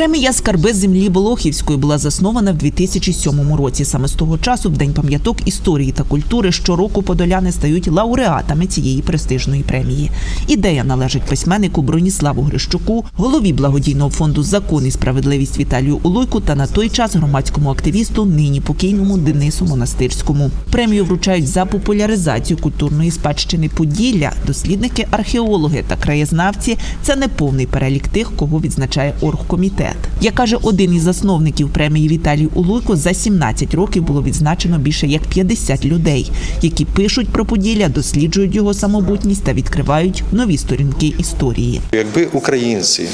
Премія Скарби землі Болохівської була заснована в 2007 році. Саме з того часу, в день пам'яток історії та культури, щороку подоляни стають лауреатами цієї престижної премії. Ідея належить письменнику Броніславу Грищуку, голові благодійного фонду Закон і справедливість Віталію Улойку та на той час громадському активісту, нині покійному Денису Монастирському. Премію вручають за популяризацію культурної спадщини Поділля. Дослідники, археологи та краєзнавці це не повний перелік тих, кого відзначає оргкомітет. Як каже один із засновників премії Віталій Улуйко, за 17 років було відзначено більше як 50 людей, які пишуть про Поділля, досліджують його самобутність та відкривають нові сторінки історії. Якби українці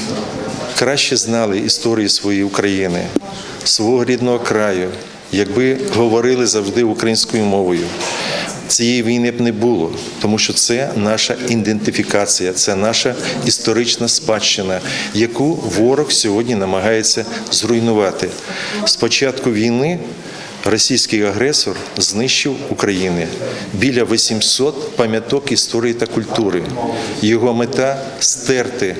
краще знали історію своєї України, свого рідного краю, якби говорили завжди українською мовою, цієї війни б не було, тому що це наша ідентифікація, це наша історична спадщина, яку ворог сьогодні намагається зруйнувати. З початку війни російський агресор знищив України біля 800 пам'яток історії та культури. Його мета стерти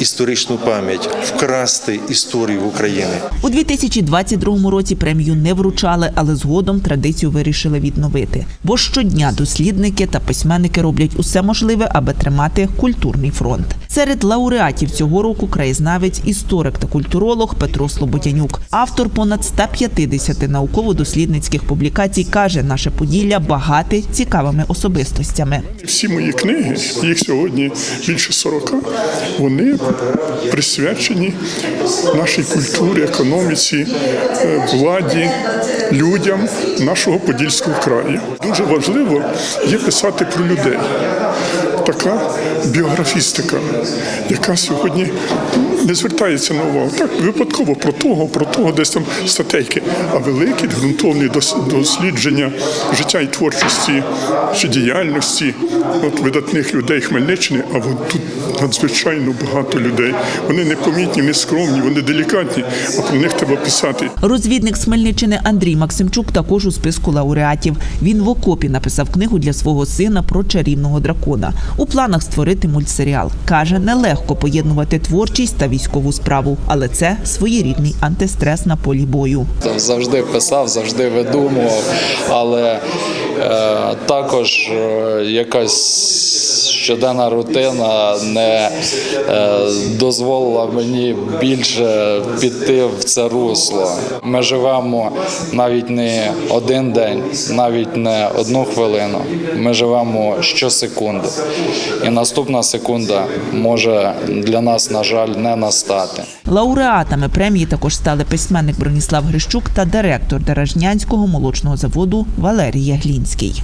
історичну пам'ять, вкрасти історію України. У 2022 році премію не вручали, але згодом традицію вирішили відновити. Бо щодня дослідники та письменники роблять усе можливе, аби тримати культурний фронт. Серед лауреатів цього року краєзнавець, історик та культуролог Петро Слободянюк. Автор понад 150 науково-дослідницьких публікацій каже, наше Поділля багате цікавими особистостями. Всі мої книги, їх сьогодні більше 40, вони присвячені нашій культурі, економіці, е, владі, людям нашого Подільського краю. Дуже важливо є писати про людей. Така біографістика, яка сьогодні не звертається на увагу. Так, випадково про того, про того, десь там статейки, а великі ґрунтовні дослідження життя і творчості чи діяльності от видатних людей Хмельниччини, а от тут надзвичайно багато людей. Вони непомітні, не скромні, вони делікатні, а про них треба писати. Розвідник з Хмельниччини Андрій Максимчук також у списку лауреатів. Він в окопі написав книгу для свого сина про чарівного дракона. У планах створити мультсеріал. Каже, нелегко поєднувати творчість та військову справу, але це своєрідний антистрес на полі бою. Завжди писав, завжди видумував, але також е, якась щоденна рутина не е, дозволила мені більше піти в це русло. Ми живемо навіть не один день, навіть не одну хвилину. Ми живемо щосекунди. І наступна секунда може для нас, на жаль, не настати. Лауреатами премії також стали письменник Броніслав Грищук та директор Деражнянського молочного заводу Валерій Яглінський.